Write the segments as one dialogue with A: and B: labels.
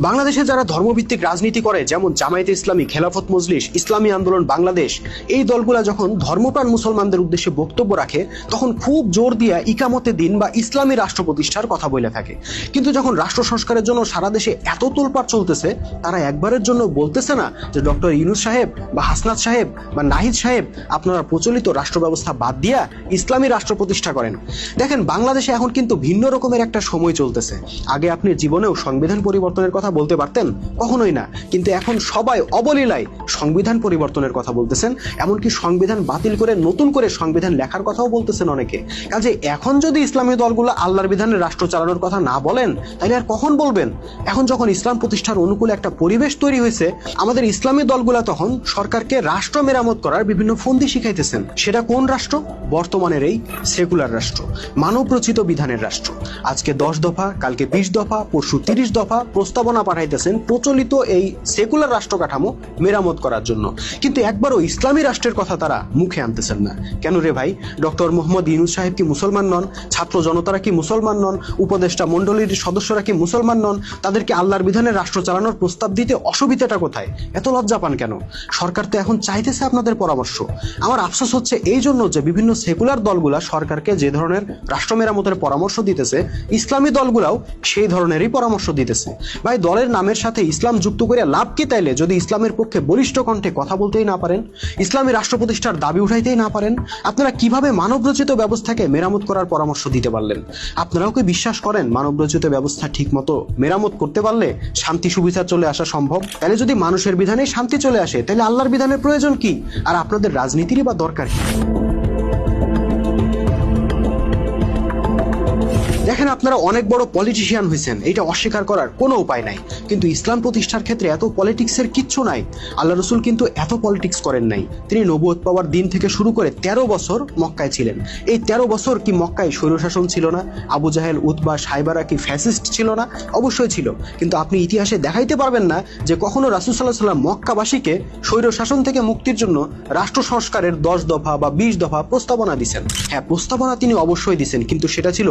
A: বাংলাদেশে যারা ধর্মভিত্তিক রাজনীতি করে, যেমন জামায়াতে ইসলামী, খেলাফত মজলিস, ইসলামী আন্দোলন, বাংলাদেশ, এই দলগুলা যখন ধর্মপ্রাণ মুসলমানদের উদ্দেশ্যে বক্তব্য রাখে, তখন খুব জোর দিয়া ইকামতে দিন বা ইসলামী রাষ্ট্র প্রতিষ্ঠার কথা বলে থাকে। কিন্তু যখন রাষ্ট্র সংস্কারের জন্য সারা দেশে এত তোলপাড় চলতেছে, তারা একবারের জন্য বলতেছে না যে, ডক্টর ইউনুস সাহেব বা হাসনাত সাহেব বা নাহিদ সাহেব, আপনারা প্রচলিত রাষ্ট্র ব্যবস্থা বাদ দিয়া ইসলামী রাষ্ট্র প্রতিষ্ঠা করেন। দেখেন, বাংলাদেশে এখন কিন্তু ভিন্ন রকমের একটা সময় চলতেছে। আগে আপনি জীবনেও সংবিধান পরিবর্তনের কথা বলতে পারতেন? কখনোই না। কিন্তু এখন সবাই অবলীলায় সংবিধান পরিবর্তনের কথা বলতেছেন, এমনকি সংবিধান বাতিল করে নতুন করে সংবিধান লেখার কথাও বলতেছেন অনেকে। কাজে এখন যদি ইসলামী দলগুলো আল্লাহর বিধানের রাষ্ট্র চালানোর কথা না বলেন, তাহলে আর কখন বলবেন? এখন যখন ইসলাম প্রতিষ্ঠার অনুকূলে একটা পরিবেশ তৈরি হয়েছে, আমাদের ইসলামী দলগুলা তখন সরকারকে রাষ্ট্র মেরামত করার বিভিন্ন ফন্দি শিখাইতেছেন। সেটা কোন রাষ্ট্র? বর্তমানের এই সেকুলার রাষ্ট্র মানব রচিত বিধানের রাষ্ট্র। আজকে দশ দফা, কালকে বিশ দফা, পরশু তিরিশ দফা, প্রস্তাবনা পাঠাইতেছেন প্রচলিত এই সেকুলার রাষ্ট্র কাঠামো মেরামত করার জন্য। কিন্তু একবারও ইসলামী রাষ্ট্রের কথা তারা মুখে আনতেছেন না। কেন রে ভাই? ডক্টর মোহাম্মদ ইউনুস সাহেব কি মুসলমান নন? ছাত্র জনতারা কি মুসলমান নন? উপদেষ্টা মণ্ডলীর সদস্যরা কি মুসলমান নন? তাদেরকে আল্লাহর বিধানের রাষ্ট্র চালানোর প্রস্তাব দিতে অসুবিধাটা কোথায়? এত লজ্জা পান কেন? সরকার তো এখন চাইতেছে আপনাদের পরামর্শ। আমার আফসোস হচ্ছে এই জন্য যে বিভিন্ন সেকুলার দলগুলা সরকারকে যে ধরনের রাষ্ট্র মেরামতের পরামর্শ দিতেছে, ইসলামী দলগুলাও সেই ধরনেরই পরামর্শ দিতেছে। ভাই দলের নামের সাথে ইসলাম যুক্ত করে লাভ কি তাইলে? যদি ইসলামের পক্ষে বলিষ্ঠ কণ্ঠে কথা বলতেই না পারেন, ইসলামী রাষ্ট্র প্রতিষ্ঠার দাবি উঠাইতেই না পারেন, আপনারা কীভাবে মানবরচিত ব্যবস্থাকে মেরামত করার পরামর্শ দিতে পারলেন? আপনারাও কি বিশ্বাস করেন মানবরচিত ব্যবস্থা ঠিক মতো মেরামত করতে পারলে শান্তি সুবিধা চলে আসা সম্ভব? তাহলে যদি মানুষের বিধানে শান্তি চলে আসে তাহলে আল্লাহর বিধানের প্রয়োজন কি? আর আপনাদের রাজনীতিরই বা দরকার কি? দেখেন আপনারা অনেক বড় পলিটিশিয়ান হয়েছেন এটা অস্বীকার করার কোনো উপায় নাই। কিন্তু ইসলাম প্রতিষ্ঠার ক্ষেত্রে এত পলিটিক্সের কিচ্ছু নাই, আল্লাহ রসুল কিন্তু এত পলিটিক্স করেন নাই। তিনি নবুয়ত পাওয়ার দিন থেকে শুরু করে তেরো বছর মক্কায় ছিলেন। এই তেরো বছর কি মক্কায় স্বৈরশাসন ছিল না? আবু জাহেল, উতবা, সাইবারা কি ফ্যাসিস্ট ছিল না? অবশ্যই ছিল। কিন্তু আপনি ইতিহাসে দেখাইতে পারবেন না যে কখনো রাসুল সাল্লাহ সাল্লাম মক্কাবাসীকে স্বৈরশাসন থেকে মুক্তির জন্য রাষ্ট্র সংস্কারের দশ দফা বা বিশ দফা প্রস্তাবনা দিছেন। হ্যাঁ প্রস্তাবনা তিনি অবশ্যই দিছেন, কিন্তু সেটা ছিল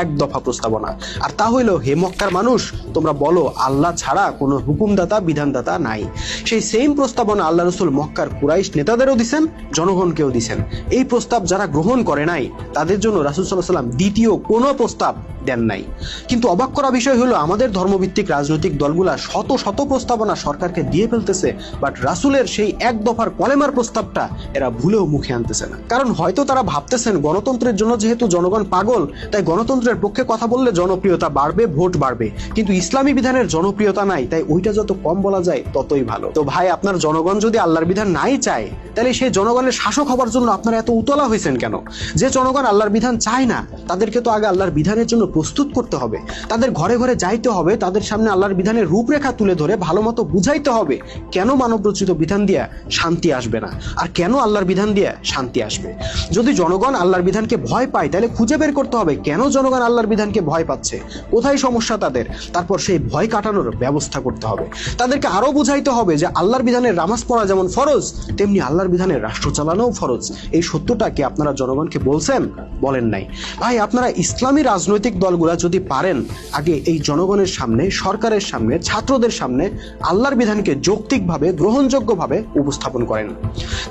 A: এক দফা প্রস্তাবনা। আর তা হইল হে মক্কার মানুষ, তোমরা বলো, আল্লাহ ছাড়া কোনো হুকুমদাতা, বিধানদাতা নাই। সেই সেম প্রস্তাবনা আল্লাহ রসুল মক্কার কুরাইশ নেতাদেরও দিছেন, জনগণকেও দিছেন। এই প্রস্তাব যারা গ্রহণ করে নাই, তাদের জন্য রাসুল সাল্লাহ সাল্লাম দ্বিতীয় কোনো প্রস্তাব দেন নাই। কিন্তু অবাক করা বিষয় হলো, আমাদের ধর্মভিত্তিক রাজনৈতিক দলগুলা শত শত প্রস্তাবনা সরকারকে দিয়ে ফেলতেছে বাট রাসুলের সেই এক দফার কলেমার প্রস্তাবটা এরা ভুলেও মুখে আনতেছে না। কারণ হয়তো তারা ভাবতেছেন, গণতন্ত্রের জন্য যেহেতু জনগণ পাগল, তাই গণতন্ত্রের পক্ষে কথা বললে জনপ্রিয়তা বাড়বে, ভোট বাড়বে। কিন্তু ইসলামী বিধানের জনপ্রিয়তা নাই, তাই ওইটা যত কম বলা যায়, ততই ভালো। তো ভাই, আপনার জনগণ যদি আল্লাহর বিধান নাই চায়, তাহলে সেই জনগণের শাসক হবার জন্য আপনারা এত উতলা হয়েছেন কেন? যে জনগণ আল্লাহর বিধান চায় না, তাদেরকে তো আগে আল্লাহর বিধানের জন্য প্রস্তুত করতে হবে। তাদের ঘরে ঘরে যাইতে হবে, তাদের সামনে আল্লাহর বিধানের রূপরেখা তুলে ধরে, ভালো মতো বুঝাইতে হবে। কেন মানবরচিত বিধান দিয়া শান্তি আসবে না? আর কেন আল্লাহর বিধান দিয়া শান্তি আসবে? যদি জনগণ আল্লাহর বিধানকে ভয় পায়, তাহলে খুঁজে বের করতে হবে, কেন জনগণ আল্লাহর বিধানকে ভয় পাচ্ছে? কোথায় সমস্যা তাদের? তারপর সেই ভয় কাটানোর ব্যবস্থা করতে হবে। তাদেরকে আরও বুঝাইতে হবে যে, আল্লাহর বিধানের নামাজ পড়া যেমন ফরজ, তেমনি আল্লাহর বিধানের রাষ্ট্র চালানোও ফরজ। এই সত্যটা কি আপনারা জনগণকে বলছেন? বলেন নাই। ভাই, আপনারা ইসলামী রাজনৈতিক দলগুলা যদি পারেন, আগে এই জনগণের সামনে, সরকারের সামনে, ছাত্রদের সামনে আল্লাহর বিধানকে যৌক্তিকভাবে, গ্রহণযোগ্যভাবে উপস্থাপন করেন।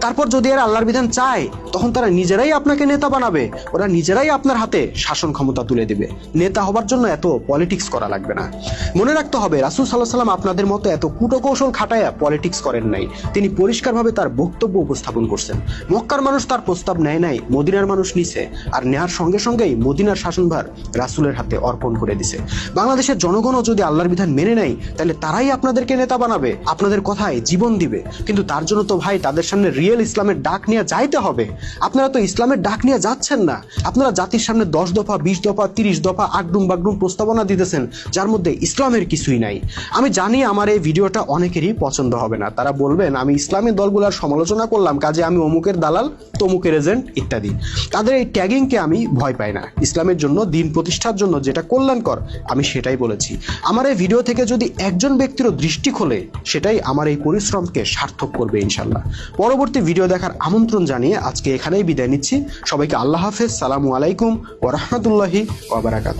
A: তারপর যদি এরা আল্লাহর বিধান চায়, তখন তারা নিজেরাই আপনাকে নেতা বানাবে, ওরা নিজেরাই আপনার হাতে শাসন ক্ষমতা তুলে দিবে। নেতা হবার জন্য এত পলিটিক্স করা লাগবে না। মনে রাখতে হবে, রাসুল সাল্লাহ সাল্লাম আপনাদের মতো এত কুটকৌশল খাটায়া পলিটিক্স করেন নাই। তিনি পরিষ্কারভাবে তার বক্তব্য উপস্থাপন করছেন। মক্কার মানুষ তার প্রস্তাব নেয় নাই, মদিনার মানুষ নিছে। আর নেয়ার সঙ্গে সঙ্গেই মদিনার শাসনভার রাসুলের হাতে অর্পণ করে দিছে। বাংলাদেশের জনগণও যদি আল্লাহর বিধান মেনে নেয়, তাহলে তারাই আপনাদেরকে নেতা বানাবে, আপনাদের কথায় জীবন দিবে। কিন্তু তার জন্য তো ভাই, তাদের সামনে রিয়েল ইসলামের ডাক নিয়ে যাইতে হবে। আপনারা তো ইসলামের ডাক নিয়ে যাচ্ছেন না। আপনারা জাতির সামনে দশ দফা, বিশ দফা, তিরিশ দফা আড্ডুম বাগডুম প্রস্তাবনা দিতেছেন, যার মধ্যে ইসলামের কিছুই নাই। আমি জানি আমার এই ভিডিওটা অনেকেরই পছন্দ হবে না। তারা বলবেন, আমি ইসলামী দলগুলোর সমালোচনা করলাম, কাজে আমি অমুকের দালাল, তমুকের এজেন্ট, ইত্যাদি। তাদের এই ট্যাগিংকে আমি ভয় পাই না। ইসলামের জন্য দিন প্রতিষ্ঠার জন্য যেটা কল্যাণকর, আমি সেটাই বলেছি। আমার এই ভিডিও থেকে যদি একজন ব্যক্তিরও দৃষ্টি খোলে, সেটাই আমার এই পরিশ্রমকে সার্থক করবে ইনশাল্লাহ পরবর্তী ভিডিও দেখার আমন্ত্রণ জানিয়ে আজকে এখানেই বিদায় নিচ্ছি। সবাইকে আল্লাহ হাফেজ, সালামু আলাইকুম ওরহমতুল্লাহি ওবরাকাত